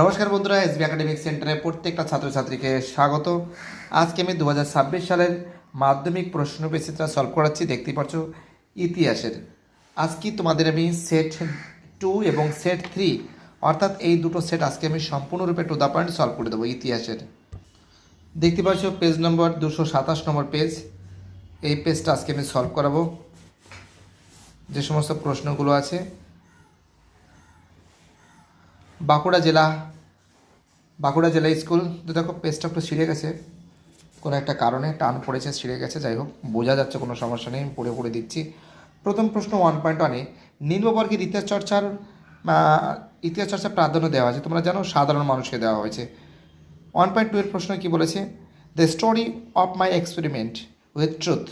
নমস্কার বন্ধুরা SB academic সেন্টারে প্রত্যেকটা ছাত্রছাত্রীকে স্বাগত। আজকে আমি দু হাজার ছাব্বিশ সালের মাধ্যমিক প্রশ্ন বেসিসটা সলভ করাচ্ছি, দেখতেই পাচ্ছ ইতিহাসের। আজকে তোমাদের আমি সেট টু এবং সেট থ্রি অর্থাৎ এই দুটো সেট আজকে আমি সম্পূর্ণরূপে টু দ্য পয়েন্ট সলভ করে দেবো ইতিহাসের। দেখতে পাচ্ছ পেজ নম্বর দুশো সাতাশ নম্বর পেজ এই পেজটা আজকে আমি সলভ করাবো। যে সমস্ত প্রশ্নগুলো আছে বাঁকুড়া জেলা বাঁকুড়া জেলা স্কুল, তো দেখো পেজটা একটু ছিঁড়ে গেছে। কোনো একটা কারণে টান পড়েছে, ছিঁড়ে গেছে, যাই হোক, বোঝা যাচ্ছে কোনো সমস্যা নেই, পড়ে পড়ে দিচ্ছি। প্রথম প্রশ্ন ওয়ান পয়েন্ট ওয়ানে নিম্নবর্গের ইতিহাস চর্চার ইতিহাস চর্চার প্রাধান্য দেওয়া হয়েছে তোমরা জানো সাধারণ মানুষকে দেওয়া হয়েছে। ওয়ান পয়েন্ট টু এর প্রশ্ন কী বলেছে? The story of my experiment with truth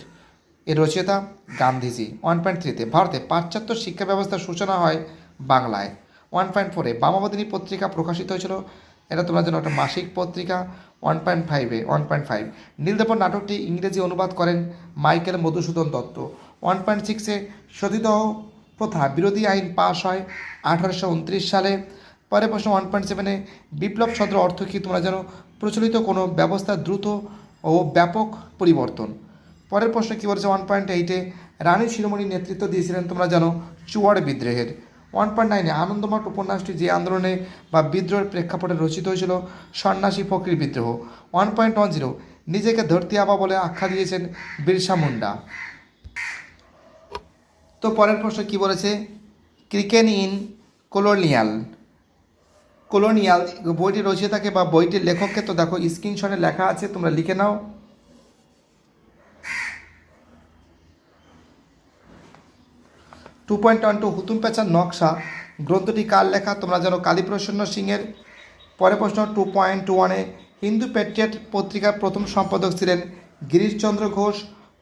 এর রচয়িতা গান্ধীজি। ওয়ান পয়েন্ট থ্রিতে ভারতে পাশ্চাত্য শিক্ষা ব্যবস্থার সূচনা হয় বাংলায়। ওয়ান পয়েন্ট ফোরে বামাবদিনী পত্রিকা প্রকাশিত হয়েছিল। এটা তোমরা জানো, একটা মাসিক পত্রিকা ওয়ান পয়েন্ট ফাইভে ওয়ান পয়েন্ট ফাইভ নীলদর্পণ নাটকটি ইংরেজি অনুবাদ করেন মাইকেল মধুসূদন দত্ত। ওয়ান পয়েন্ট সিক্সে সতীদাহ প্রথা, বিরোধী আইন পাশ হয় আঠারোশো উনত্রিশ সালে। পরে প্রশ্ন ওয়ান পয়েন্ট সেভেনে বিপ্লব শব্দের অর্থ কী তোমরা জানো? প্রচলিত কোনো ব্যবস্থা দ্রুত ও ব্যাপক পরিবর্তন। পরের প্রশ্ন কী বলেছে? ওয়ান পয়েন্ট এইটে রানী শিরোমণি নেতৃত্ব দিয়েছিলেন তোমরা জানো, চুয়াড় বিদ্রোহের। ওয়ান পয়েন্ট নাইনে আনন্দমঠ উপন্যাসটি যে আন্দোলনে বা বিদ্রোহের প্রেক্ষাপটে রচিত হয়েছিল সন্ন্যাসী ফকির বিদ্রোহ। ওয়ান পয়েন্ট ওয়ান জিরো, নিজেকে ধরতি আবা বলে আখ্যা দিয়েছেন বিরসা মুন্ডা। তো পরের প্রশ্ন কি বলেছে? ক্রিকেন ইন কলোনিয়াল। কলোনিয়াল বইটি রচিয়ে থাকে বা বইটির লেখককে তো দেখো, স্ক্রিনশটে লেখা আছে, তোমরা লিখে নাও। Two point one two Hutom পেঁচার নকশা। গ্রন্থটি কার লেখা? তোমরা জানো কালীপ্রসন্ন সিংয়ের। পরে প্রশ্ন টু পয়েন্ট টু ওয়ানে হিন্দু প্যাট্রিয়ট পত্রিকার প্রথম সম্পাদক ছিলেন Girishchandra Ghosh.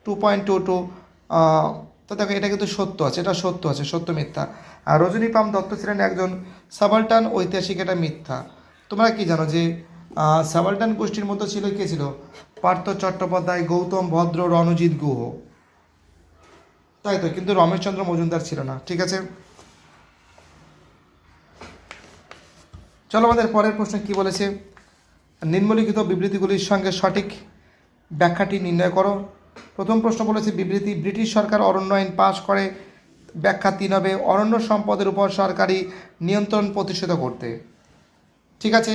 Two point two two তো দেখো, এটা কিন্তু সত্য আছে, এটা সত্য আছে, সত্য মিথ্যা। আর রজনীপাম দত্ত ছিলেন একজন সাবাল্টান ঐতিহাসিক এটা মিথ্যা। তোমরা কি জানো যে সাবাল্টান গোষ্ঠীর মধ্যে ছিল, কে ছিল? পার্থ চট্টোপাধ্যায়, গৌতম ভদ্র, রণজিৎ গুহ। তাই তো, কিন্তু রমেশচন্দ্র মজুমদার ছিল না, ঠিক আছে? চলো আমাদের পরের প্রশ্ন কি বলেছে? নিম্নলিখিত বিবৃতিগুলির সঙ্গে সঠিক ব্যাখ্যাটি নির্ণয় করো। প্রথম প্রশ্ন বলেছে, বিবৃতি, ব্রিটিশ সরকার অরণ্য আইন পাশ করে, ব্যাখ্যা তিন হবে, অরণ্য সম্পদের উপর সরকারি নিয়ন্ত্রণ প্রতিষ্ঠিত করতে। ঠিক আছে?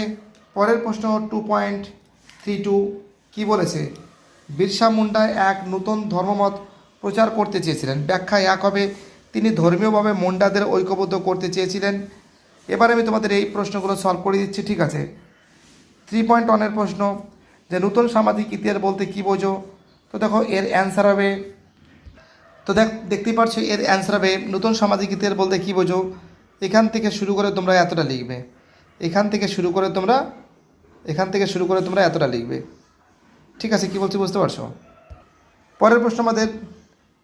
পরের প্রশ্ন টু পয়েন্ট থ্রি টু কী বলেছে? বিরসা মুন্ডা এক নতুন ধর্মমত প্রচার করতে চেয়েছিলেন। ব্যাখ্যা এক হবে, তিনি ধর্মীয়ভাবে মুন্ডাদের ঐক্যবদ্ধ করতে চেয়েছিলেন। এবার আমি তোমাদের এই প্রশ্নগুলো সলভ করে দিচ্ছি, ঠিক আছে? থ্রি পয়েন্ট ওয়ানের প্রশ্ন, যে নতুন সামাজিক ইতিহাস বলতে কী বোঝো? তো দেখো, এর অ্যান্সার হবে, তো দেখ, দেখতেই পারছ, এর অ্যান্সার হবে, নতুন সামাজিক ইতিহাস বলতে কী বোঝো? এখান থেকে শুরু করে তোমরা এতটা লিখবে। এখান থেকে শুরু করে তোমরা, এখান থেকে শুরু করে তোমরা এতটা লিখবে। ঠিক আছে, কী বলছি বুঝতে পারছ? পরের প্রশ্ন আমাদের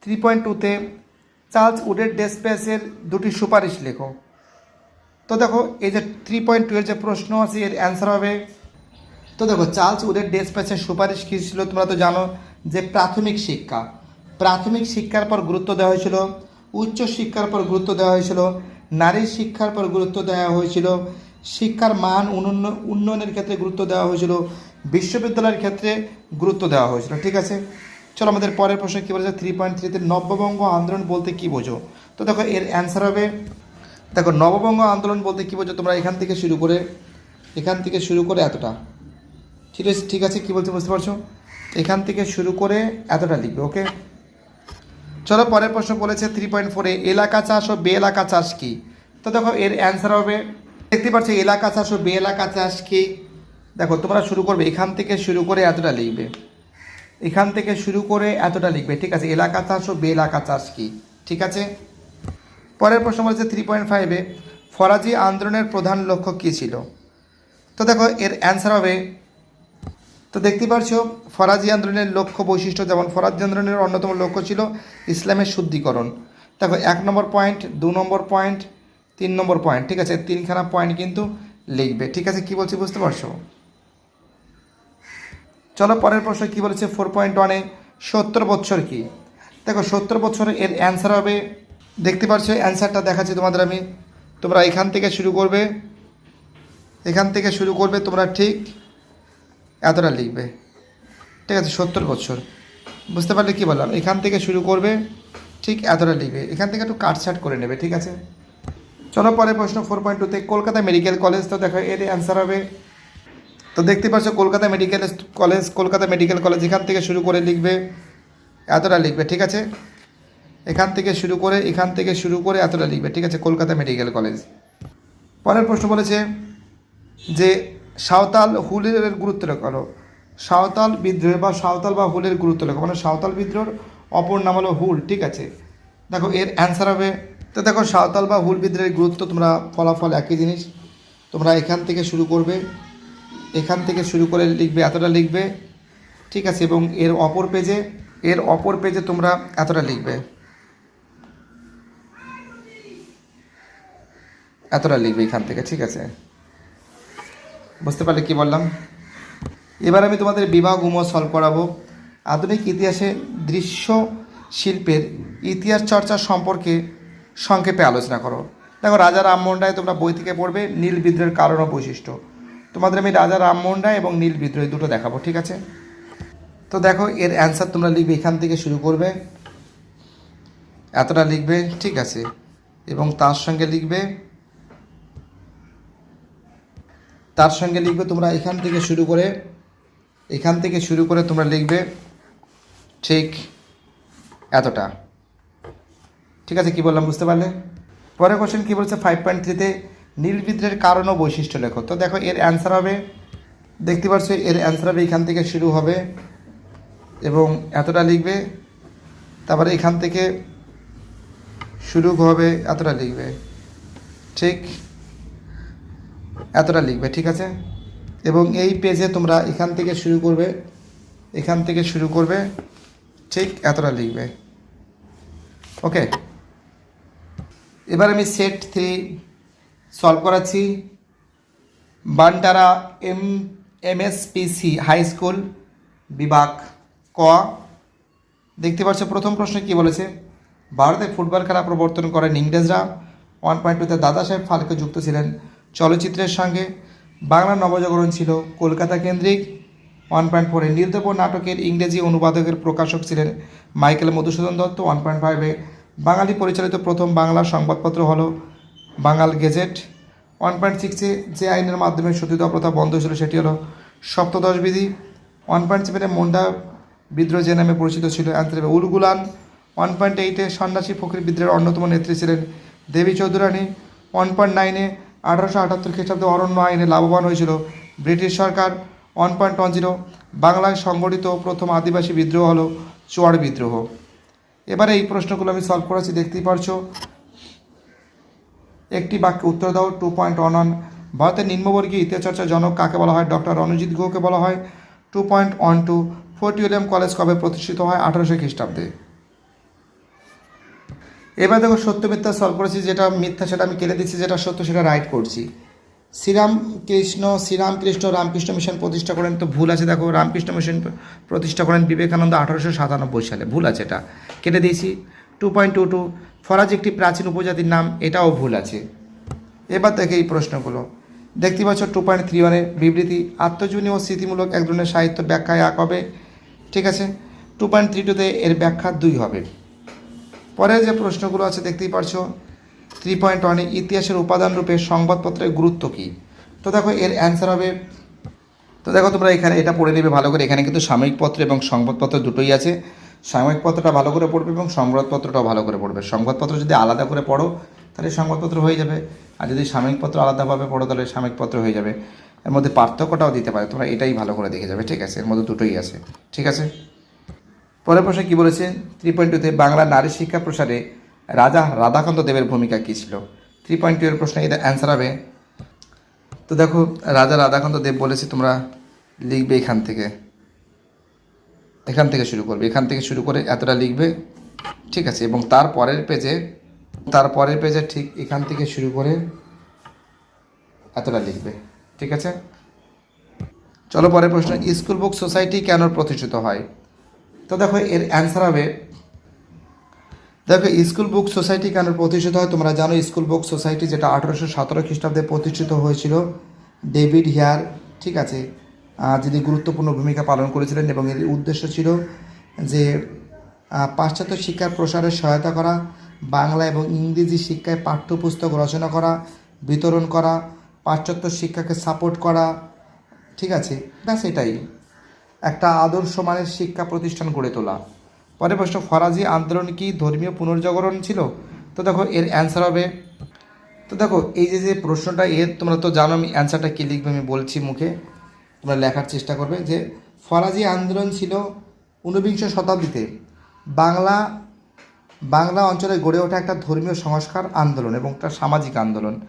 থ্রি পয়েন্ট টুতে চার্লস উডের ডেসপ্যাসের দুটি সুপারিশ লেখো। তো দেখো, এই যে থ্রি পয়েন্ট টু এর যে প্রশ্ন আছে, এর অ্যান্সার হবে। তো দেখো, চার্লস উডের ডেসপ্যাসের সুপারিশ কী ছিল তোমরা তো জানো, যে প্রাথমিক শিক্ষা। প্রাথমিক শিক্ষার পর গুরুত্ব দেওয়া হয়েছিল, উচ্চ শিক্ষার পর গুরুত্ব দেওয়া হয়েছিল নারীর শিক্ষার পর গুরুত্ব দেওয়া হয়েছিল, শিক্ষার মান উন্নয়ন, উন্নয়নের ক্ষেত্রে গুরুত্ব দেওয়া হয়েছিল, বিশ্ববিদ্যালয়ের ক্ষেত্রে গুরুত্ব দেওয়া হয়েছিল, ঠিক আছে? চলো আমাদের পরের প্রশ্ন কী বলেছে? থ্রি পয়েন্ট থ্রিতে নব্যবঙ্গ আন্দোলন বলতে কী বোঝো? তো দেখো, এর অ্যান্সার হবে, দেখো, নববঙ্গ আন্দোলন বলতে কী বোঝো? তোমরা এখান থেকে শুরু করে, এখান থেকে শুরু করে এতটা। ঠিক আছে ঠিক আছে, কী বলতে বুঝতে পারছ? এখান থেকে শুরু করে এতটা লিখবে ওকে চলো, পরের প্রশ্ন বলেছে থ্রি পয়েন্ট ফোরে এলাকা চাষ ও বে এলাকা চাষ কী? তো দেখো, এর অ্যান্সার হবে, দেখতে পাচ্ছ, এলাকা চাষ ও বে এলাকা চাষ কী? দেখো, তোমরা শুরু করবে, এখান থেকে শুরু করে এতটা লিখবে। এখান থেকে শুরু করে এতটা লিখবে। ঠিক আছে, এলাকা চাষ ও বে এলাকা চাষ কি? ঠিক আছে? পরের প্রশ্ন বলেছে থ্রি পয়েন্ট ফাইভে ফরাজি আন্দোলনের প্রধান লক্ষ্য কী ছিল? তো দেখো, এর অ্যান্সার হবে, তো দেখতে পারছ, ফরাজি আন্দোলনের লক্ষ্য বৈশিষ্ট্য যেমন ফরাজি আন্দোলনের অন্যতম লক্ষ্য ছিল ইসলামের শুদ্ধিকরণ। দেখো, এক নম্বর পয়েন্ট দু নম্বর পয়েন্ট তিন নম্বর পয়েন্ট ঠিক আছে? তিনখানা পয়েন্ট কিন্তু লিখবে। ঠিক আছে, কি বলছি বুঝতে পারছ? চলো পরের প্রশ্ন কি বলেছে? ফোর পয়েন্ট ওয়ানে সত্তর বছর কি? দেখো, সত্তর বছর এর অ্যান্সার হবে, দেখতে পাচ্ছ অ্যান্সারটা দেখাচ্ছি তোমাদের আমি। তোমরা এখান থেকে শুরু করবে, এখান থেকে শুরু করবে তোমরা ঠিক এতটা লিখবে। ঠিক আছে, সত্তর বছর বুঝতে পারলে কি বললাম? এখান থেকে শুরু করবে, ঠিক এতটা লিখবে। এখান থেকে একটু কাটছাট করে নেবে, ঠিক আছে? চলো পরে প্রশ্ন ফোর পয়েন্ট টুতে কলকাতা মেডিকেল কলেজ তো দেখো, এর অ্যান্সার হবে। তো দেখতে পাচ্ছ Kolkata medical college, Kolkata medical college, এখান থেকে শুরু করে লিখবে, এতটা লিখবে, ঠিক আছে? এখান থেকে শুরু করে, এখান থেকে শুরু করে এতটা লিখবে, ঠিক আছে? Kolkata medical college. পরের প্রশ্ন বলেছে যে, সাঁওতাল হুলের গুরুত্ব লেখানো সাঁওতাল বিদ্রোহ বা সাঁওতাল বা হুলের গুরুত্ব লেখো। মানে সাঁওতাল বিদ্রোহর অপর নাম হলো হুল, ঠিক আছে? দেখো, এর অ্যান্সার হবে। তো দেখো, সাঁওতাল বা হুল বিদ্রোহের গুরুত্ব তোমরা, ফলাফল একই জিনিস। তোমরা এখান থেকে শুরু করবে। এখান থেকে শুরু করে লিখবে, এতটা লিখবে। ঠিক আছে, এবং এর অপর পেজে এর অপর পেজে তোমরা এতটা লিখবে। এতটা লিখবে এখান থেকে, ঠিক আছে? বুঝতে পারলে কি বললাম? এবার আমি তোমাদের বিবাহ গুম সলভ করাবো। আধুনিক ইতিহাসে দৃশ্য শিল্পের ইতিহাস চর্চা সম্পর্কে সংক্ষেপে আলোচনা করো। দেখো, রাজা রামমোহন রায় তোমরা বই থেকে পড়বে, নীল বিদ্রোহের কারণ ও বৈশিষ্ট্য। তোমাদের আমি রাজা রামমোহন রায় এবং নীল বিদ্রোহ দুটো দেখাবো, ঠিক আছে? তো দেখো, এর অ্যান্সার তোমরা লিখবে এখান থেকে শুরু করবে। এতটা লিখবে, ঠিক আছে। এবং তার সঙ্গে লিখবে, তার সঙ্গে লিখবে তোমরা এখান থেকে শুরু করে, এখান থেকে শুরু করে তোমরা লিখবে, ঠিক এতটা। ঠিক আছে, কি বললাম, বুঝতে পারলে? পরের কোশ্চেন কী বলছে? ফাইভ পয়েন্ট থ্রিতে নীল বিদ্রোহের কারণ ও বৈশিষ্ট্য লেখো তো দেখো, এর অ্যান্সার হবে, দেখতে পাচ্ছ এর অ্যান্সার হবে এখান থেকে শুরু হবে, এবং এতটা লিখবে, তারপরে এখান থেকে শুরু হবে, এতটা লিখবে। ঠিক, এতটা লিখবে, ঠিক আছে? এবং এই পেজে তোমরা এখান থেকে শুরু করবে, এখান থেকে শুরু করবে, ঠিক এতটা লিখবে। ওকে এবার আমি সেট থ্রি সলভ করাচ্ছি বান্টারা এম, এমএসপিসি হাই স্কুল, বিভাগ ক। দেখতে পাচ্ছ, প্রথম প্রশ্ন কি বলেছে? ভারতে ফুটবল খেলা প্রবর্তন করেন ইংরেজরা। ওয়ান পয়েন্ট টুতে দাদা সাহেব ফালকে যুক্ত ছিলেন চলচ্চিত্রের সঙ্গে। বাংলা নবজাগরণ ছিল কলকাতা কেন্দ্রিক। ওয়ান পয়েন্ট ফোরে নীলদপর নাটকের ইংরেজি অনুবাদকের প্রকাশক ছিলেন Michael Madhusudan Dutt. One point ফাইভে বাঙালি পরিচালিত প্রথম বাংলা সংবাদপত্র হলো বাঙাল গেজেট। ওয়ান পয়েন্ট সিক্সে যে আইনের মাধ্যমে সতীদাহ প্রথা বন্ধ ছিল সেটি হলো সপ্তদশ বিধি। ওয়ান পয়েন্ট সেভেনে মুন্ডা বিদ্রোহ যে নামে পরিচিত ছিল অ্যান্সার উলগুলান ওয়ান পয়েন্ট এইটে সন্ন্যাসী ফকির বিদ্রোহের অন্যতম নেত্রী ছিলেন দেবী চৌধুরানী। ওয়ান পয়েন্ট নাইনে আঠারোশো আটাত্তর খ্রিস্টাব্দে অরণ্য আইনে লাভবান হয়েছিল ব্রিটিশ সরকার। ওয়ান পয়েন্ট ওয়ান জিরো বাংলায় সংগঠিত প্রথম আদিবাসী বিদ্রোহ হলো চুয়াড় বিদ্রোহ। এবারে এই প্রশ্নগুলো আমি সলভ করেছি, দেখতেই পারছ। একটি বাক্যে উত্তর দাও টু পয়েন্ট ওয়ান ওয়ান ভারতের নিম্নবর্গীয় ইতিহাসচর্চার জনক কাকে বলা হয়? ডক্টর রণজিৎ গুহকে বলা হয়। Two point one two Fort William college কবে প্রতিষ্ঠিত হয়? আঠারোশো খ্রিস্টাব্দে। এবার দেখো সত্য মিথ্যা সলভ করেছি, যেটা মিথ্যা সেটা আমি কেটে দিচ্ছি, যেটা সত্য সেটা রাইট করছি। শ্রীরাম কৃষ্ণ শ্রীরামকৃষ্ণ রামকৃষ্ণ মিশন প্রতিষ্ঠা করেন তো ভুল আছে, দেখো রামকৃষ্ণ মিশন প্রতিষ্ঠা করেন বিবেকানন্দ আঠারোশো সাতানব্বই সালে। ভুল আছে এটা। কেটে দিয়েছি। টু পয়েন্ট টু টু ফরাজ একটি প্রাচীন উপজাতির নাম, এটাও ভুল আছে। এবার দেখে এই প্রশ্নগুলো। দেখতে পাচ্ছ টু পয়েন্ট থ্রি ওয়ানের বিবৃতি। আত্মজীবনী ও স্মৃতিমূলক এক ধরনের সাহিত্য ব্যাখ্যায় এক হবে। ঠিক আছে? টু পয়েন্ট থ্রি টুতে এর ব্যাখ্যা দুই হবে। পরে যে প্রশ্নগুলো আছে, দেখতেই পারছ। থ্রি পয়েন্ট ওয়ানে ইতিহাসের উপাদান রূপে সংবাদপত্রের গুরুত্ব কী? তো দেখো, এর অ্যান্সার হবে। তো দেখো তোমরা এখানে এটা পড়ে নেবে ভালো করে। এখানে কিন্তু সাময়িক পত্র এবং সংবাদপত্র দুটোই আছে। সাময়িক পত্রটা ভালো করে পড়বে এবং সংবাদপত্রটাও ভালো করে পড়বে। সংবাদপত্র যদি আলাদা করে পড়ো, তাহলে সংবাদপত্র হয়ে যাবে। আর যদি সাময়িকপত্র আলাদাভাবে পড়ো, তাহলে সাময়িকপত্র হয়ে যাবে। এর মধ্যে পার্থক্যটাও দিতে পারে। তোমরা এটাই ভালো করে দেখে যাবে। ঠিক আছে? এর মধ্যে দুটোই আছে। ঠিক আছে? পরের প্রশ্নে কী বলেছে? থ্রি পয়েন্ট টুতে বাংলা নারী শিক্ষা প্রসারে রাজা রাধাকান্ত দেবের ভূমিকা কী ছিল? থ্রি পয়েন্ট টু এর প্রশ্নে এটা অ্যান্সার হবে। তো দেখো, রাজা রাধাকান্ত দেব বলেছে, তোমরা লিখবে এখান থেকে। এখান থেকে শুরু করবে। এখান থেকে শুরু করে এতটা লিখবে। ঠিক আছে? এবং তার পরের পেজে তার পরের পেজে ঠিক এখান থেকে শুরু করে এতটা লিখবে। ঠিক আছে? চলো পরের প্রশ্ন, স্কুল বুক সোসাইটি কেন প্রতিষ্ঠিত হয়? তো দেখো, এর অ্যান্সার হবে, দেখো, স্কুল বুক সোসাইটি কেন প্রতিষ্ঠিত হয়? তোমরা জানো, স্কুল বুক সোসাইটি যেটা আঠারোশো সতেরো খ্রিস্টাব্দে প্রতিষ্ঠিত হয়েছিল, ডেভিড হেয়ার, ঠিক আছে? যিনি গুরুত্বপূর্ণ ভূমিকা পালন করেছিলেন এবং এর উদ্দেশ্য ছিল যে পাশ্চাত্য শিক্ষার প্রসারে সহায়তা করা, বাংলা এবং ইংরেজি শিক্ষায় পাঠ্যপুস্তক রচনা করা, বিতরণ করা, পাশ্চাত্য শিক্ষাকে সাপোর্ট করা, ঠিক আছে? ব্যাস এটাই। একটা আদর্শ মানের শিক্ষা প্রতিষ্ঠান গড়ে তোলা। পরে প্রশ্ন, ফরাজি আন্দোলন কি ধর্মীয় পুনর্জাগরণ ছিল? তো দেখো, এর অ্যান্সার হবে। তো দেখো, এই যে যে প্রশ্নটা, এর তোমরা তো জানো আমি অ্যান্সারটা কী লিখবে আমি বলছি মুখে। তোমরা লেখার চেষ্টা করবে যে ফরাজি আন্দোলন ছিল ঊনবিংশ শতাব্দীতে। বাংলা বাংলা অঞ্চলে গড়ে ওঠা একটা ধর্মীয় সংস্কার আন্দোলন এবং একটা সামাজিক আন্দোলন।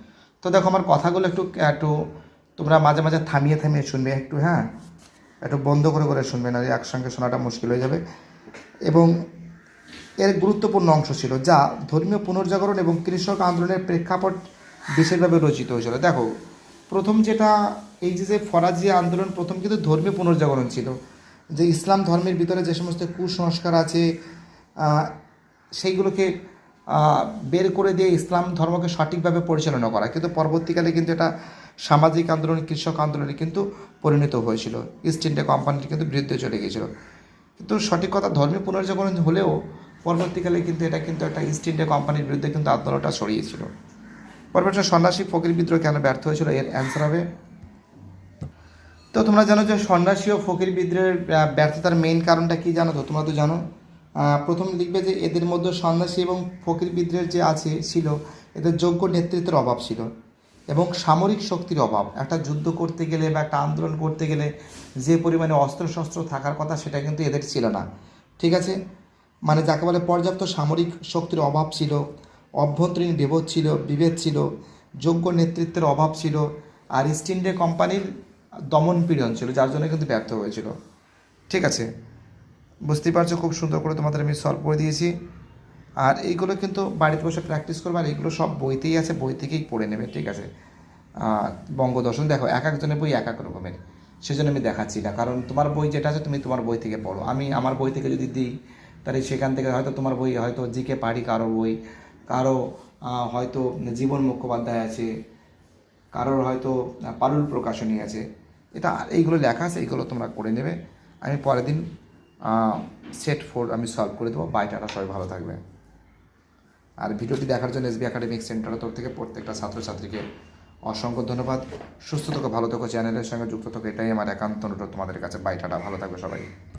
তো দেখো আমার কথাগুলো একটু একটু তোমরা মাঝে মাঝে থামিয়ে থামিয়ে শুনবে একটু হ্যাঁ? একটু বন্ধ করে করে শুনবে না একসঙ্গে শোনাটা মুশকিল হয়ে যাবে। এবং এর গুরুত্বপূর্ণ অংশ ছিল যা ধর্মীয় পুনর্জাগরণ এবং কৃষক আন্দোলনের প্রেক্ষাপট বিশেষভাবে রচিত হয়েছিল। দেখো, প্রথম যেটা এই যে যে ফরাজি আন্দোলন প্রথম কিন্তু ধর্মীয় পুনর্জাগরণ ছিল। যে ইসলাম ধর্মের ভিতরে যে সমস্ত কুসংস্কার আছে সেইগুলোকে বের করে দিয়ে ইসলাম ধর্মকে সঠিকভাবে পরিচালনা করা। কিন্তু পরবর্তীকালে কিন্তু এটা সামাজিক আন্দোলন, কৃষক আন্দোলনে কিন্তু পরিণত হয়েছিল। ইস্ট ইন্ডিয়া কোম্পানির কিন্তু বিরুদ্ধে চলে গিয়েছিল। কিন্তু সঠিক কথা ধর্মীয় পুনর্জাগরণ হলেও পরবর্তীকালে কিন্তু এটা কিন্তু একটা ইস্ট ইন্ডিয়া কোম্পানির বিরুদ্ধে কিন্তু আন্দোলনটা ছড়িয়েছিল। পরবর্তী সন্ন্যাসী ফকির বিদ্রোহ কেন ব্যর্থ হয়েছিল, এর অ্যান্সার হবে। তো তোমরা জানো যে সন্ন্যাসী ও ফকির বিদ্রোহের ব্যর্থতার মেইন কারণটা কি জানো তো? তোমরা তো জানো। প্রথম লিখবে যে এদের মধ্যে সন্ন্যাসী এবং ফকির বিদ্রোহের যে আছে, ছিল, এদের যোগ্য নেতৃত্বের অভাব ছিল এবং সামরিক শক্তির অভাব। একটা যুদ্ধ করতে গেলে বা একটা আন্দোলন করতে গেলে যে পরিমাণে অস্ত্রশস্ত্র থাকার কথা সেটা কিন্তু এদের ছিল না। ঠিক আছে? মানে যাকে বলে পর্যাপ্ত সামরিক শক্তির অভাব ছিল, অভ্যন্তরীণ বিভেদ ছিল বিভেদ ছিল, যোগ্য নেতৃত্বের অভাব ছিল। আর ইস্ট ইন্ডিয়া কোম্পানির দমন পীড়ন ছিল, যার জন্য কিন্তু ব্যর্থ হয়েছিল। ঠিক আছে? বুঝতেই পারছ, খুব সুন্দর করে তোমাদের আমি সলভ করে দিয়েছি। আর এইগুলো কিন্তু বাড়িতে বসে প্র্যাকটিস করবে, আর এইগুলো সব বইতেই আছে, বই থেকেই পড়ে নেবে, ঠিক আছে? বঙ্গদর্শন, দেখো, এক একজনের বই এক এক রকমের। সেজন্য আমি দেখাচ্ছি না, কারণ তোমার বই যেটা আছে, তুমি তোমার বই থেকে পড়ো। আমি আমার বই থেকে যদি দিই, তাহলে সেখান থেকে হয়তো তোমার বই হয়তো জিকে পারি কারও বই, কারও হয়তো জীবন মুখোপাধ্যায় আছে, কারোর হয়তো পারুল প্রকাশনী আছে। এটা এইগুলো লেখা আছে, এইগুলো তোমরা করে নেবে। আমি পরের দিন সেট ফোর আমি সলভ করে দেবো। বাইটাটা সবাই ভালো থাকবে। আর ভিডিওটি দেখার জন্য এসবি একাডেমিক সেন্টারের তরফ থেকে প্রত্যেকটা ছাত্রছাত্রীকে অসংখ্য ধন্যবাদ। সুস্থ থাকো, ভালো থাকো চ্যানেলের সঙ্গে যুক্ত থাকো। এটাই আমার একান্ত অনুরোধ তোমাদের কাছে। বাইটাটা ভালো থাকবে সবাই।